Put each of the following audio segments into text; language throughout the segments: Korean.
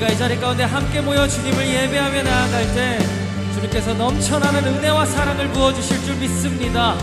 우리가 이 자리 가운데 함께 모여 주님을 예배하며 나아갈 때 주님께서 넘쳐나는 은혜와 사랑을 부어주실 줄 믿습니다.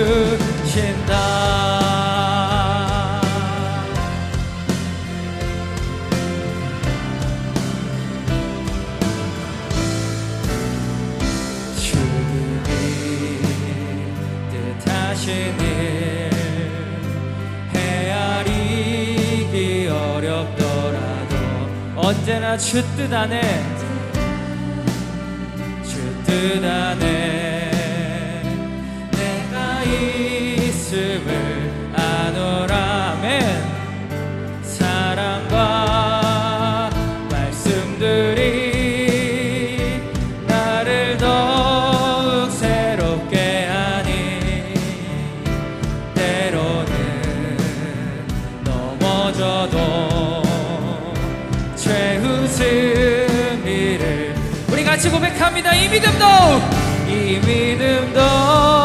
주신다. 주님이 뜻하신 일 헤아리기 어렵더라도 언제나 주뜻 안에 주뜻 안에 있음을 아노라멘 사랑과 말씀들이 나를 더욱 새롭게 하니 때로는 넘어져도 최후 승리를 우리 같이 고백합니다. 이 믿음도 이 믿음도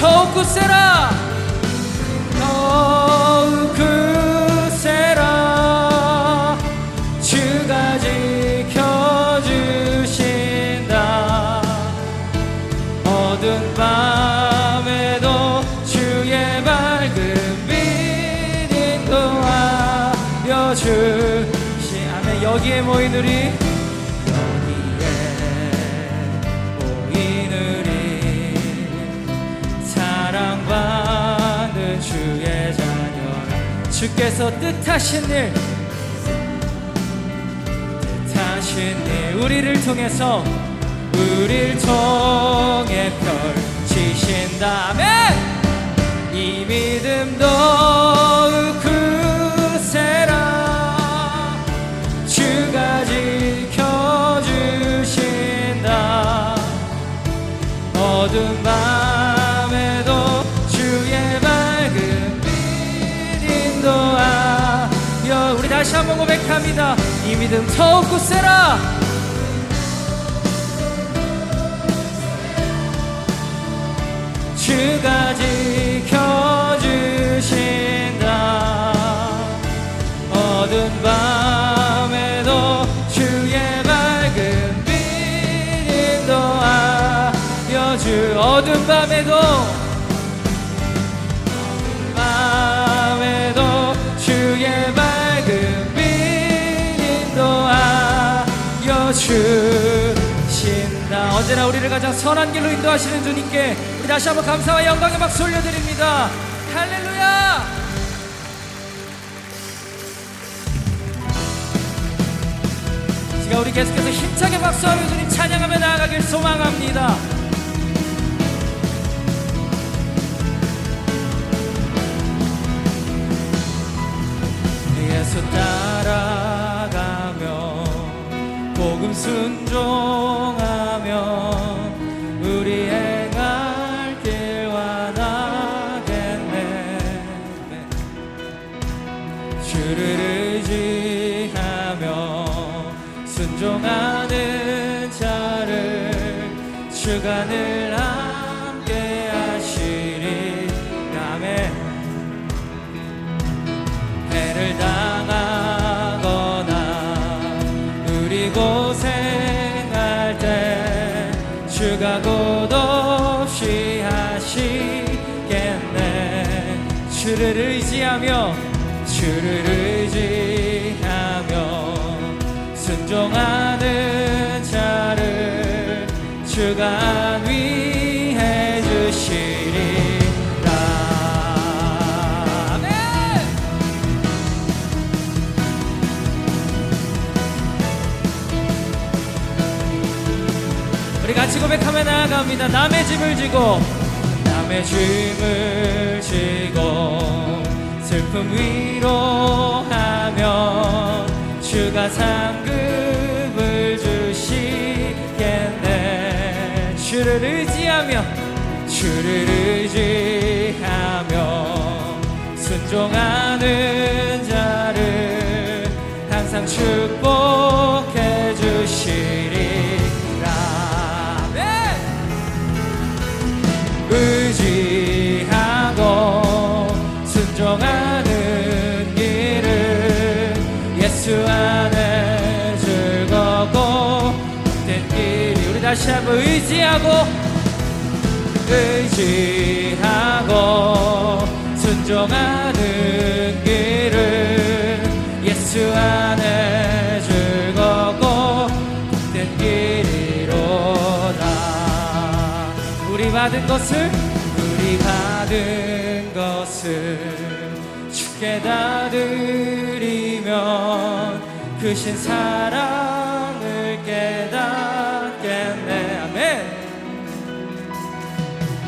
더욱 굳세라. 더욱 굳세라. 주가 지켜주신다. 어두운 밤에도 주의 밝은 빛 인도하여 주시. 아멘. 여기에 모인 우리 주께서 뜻하신 일 뜻하신 일. 우리를 통해서 우리를 통해 펼치신다 아멘 이 믿음도 굳세라 주가 지켜주신다. 어두운 밤 다시 한 번 고백합니다. 이 믿음 더욱 굳세라. 주가 지켜주신다. 어두운 밤에도 주의 밝은 빛 인도하여 주 어두운 밤에도 주신다. 언제나 우리를 가장 선한 길로 인도하시는 주님께 우리 다시 한번 감사와 영광의 박수 올려드립니다. 할렐루야! 시간 우리 계속해서 힘차게 박수하며 주님 찬양하며 나아가길 소망합니다. 예수 따 순종하면 우리 행할 길과 나겠네. 주를 의지하며 순종하는 자를 주관을 하 주를 의지하며 주를 의지하며 순종하는 자를 주가 안위해 주시리라 같이 고백하며 나아갑니다. 남의 짐을 지고 남의 짐을 지고 슬픔 위로하며 주가 상급을 주시겠네. 주를 의지하며 주를 의지하며 순종하는 자를 항상 축복해 순종하는 길은 예수 안에 즐겁고 된 길이 우리 다시 한번 의지하고 의지하고 순종하는 길은 예수 안에 즐겁고 된 길이로다. 우리 받은 것을 우리 받은 것을 다 드리면 크신 사랑을 깨닫겠네. 아멘.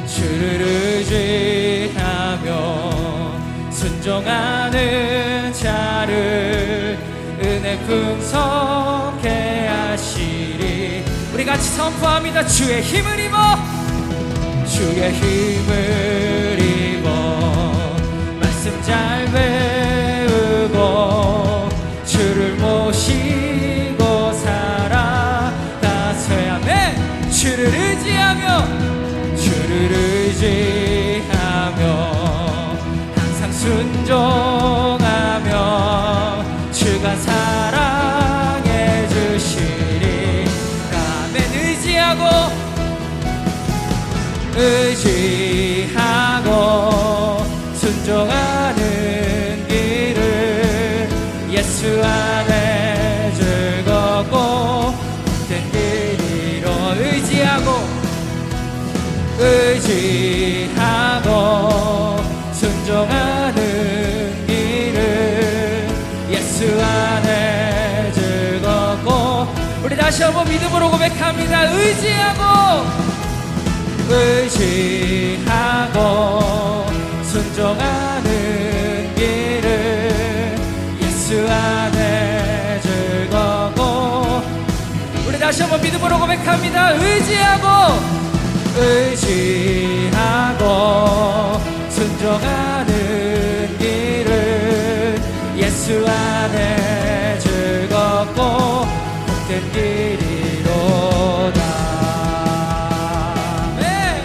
주를 의지하며 순종하는 자를 은혜 풍성케 하시리. 우리 같이 선포합니다. 주의 힘을 입어. 주의 힘을 입어. 말씀 잘 순종하며 주가 사랑해 주시리. 아멘 의지하고 의지하고 순종하는 길을 예수 안에 즐겁고 된 길이로 의지하고 의지하고 순종하는 다시 한번 믿음으로 고백합니다. 의지하고 의지하고 순종하는 길을 예수 안에 즐겁고. 우리 다시 한번 믿음으로 고백합니다. 의지하고 의지하고 순종하는 길을 예수 안에 길이로다. 네.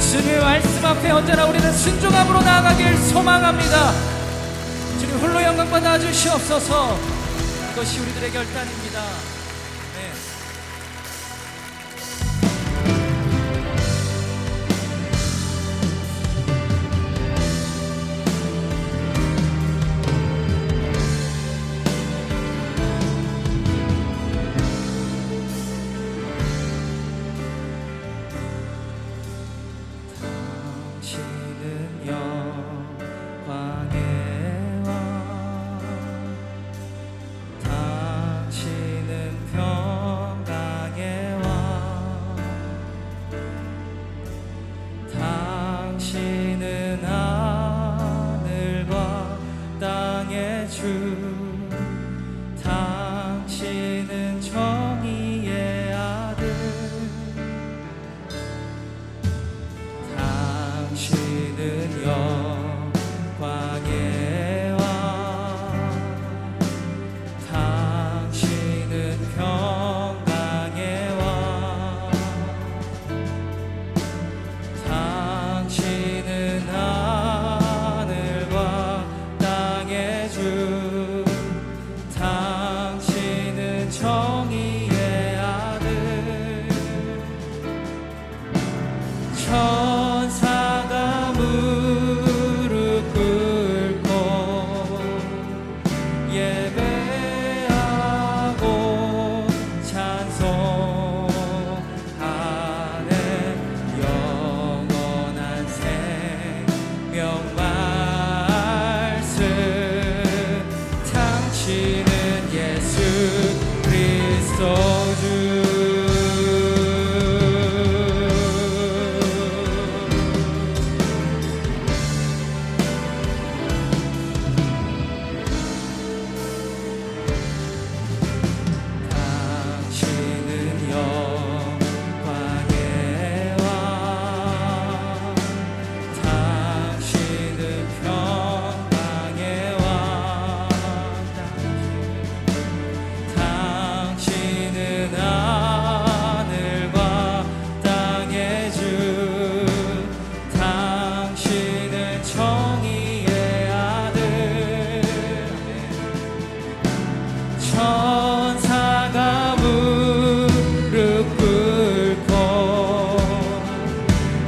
주님의 말씀 앞에 언제나 우리는 순종함으로 나아가길 소망합니다. 주님 홀로 영광 받아 주시옵소서. 이것이 우리들의 결단입니다 you.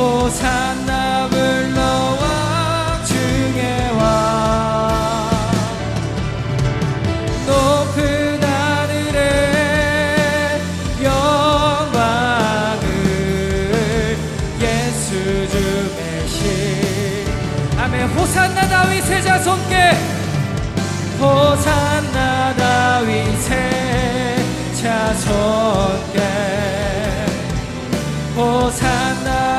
호산나 불러와 중에 와. 높은 하늘에 영광을 예수 주 메신. 아멘. 호산나 다윗의 자손께. 호산나 다윗의 자손께. 호산나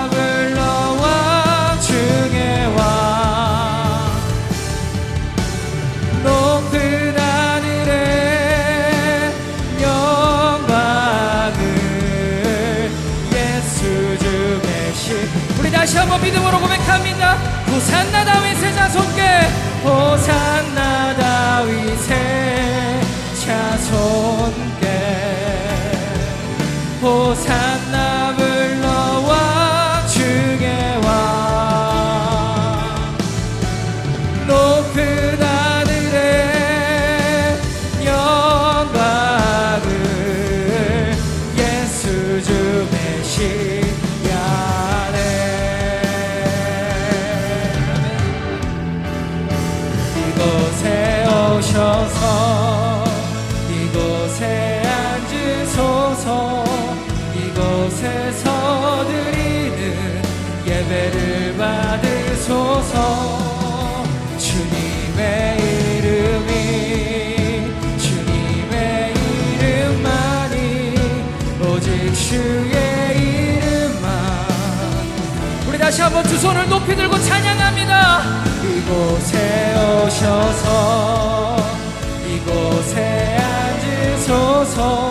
호산나 다윗의 자손께 보산나 다시 한번 두 손을 높이 들고 찬양합니다. 이곳에 오셔서 이곳에 앉으소서.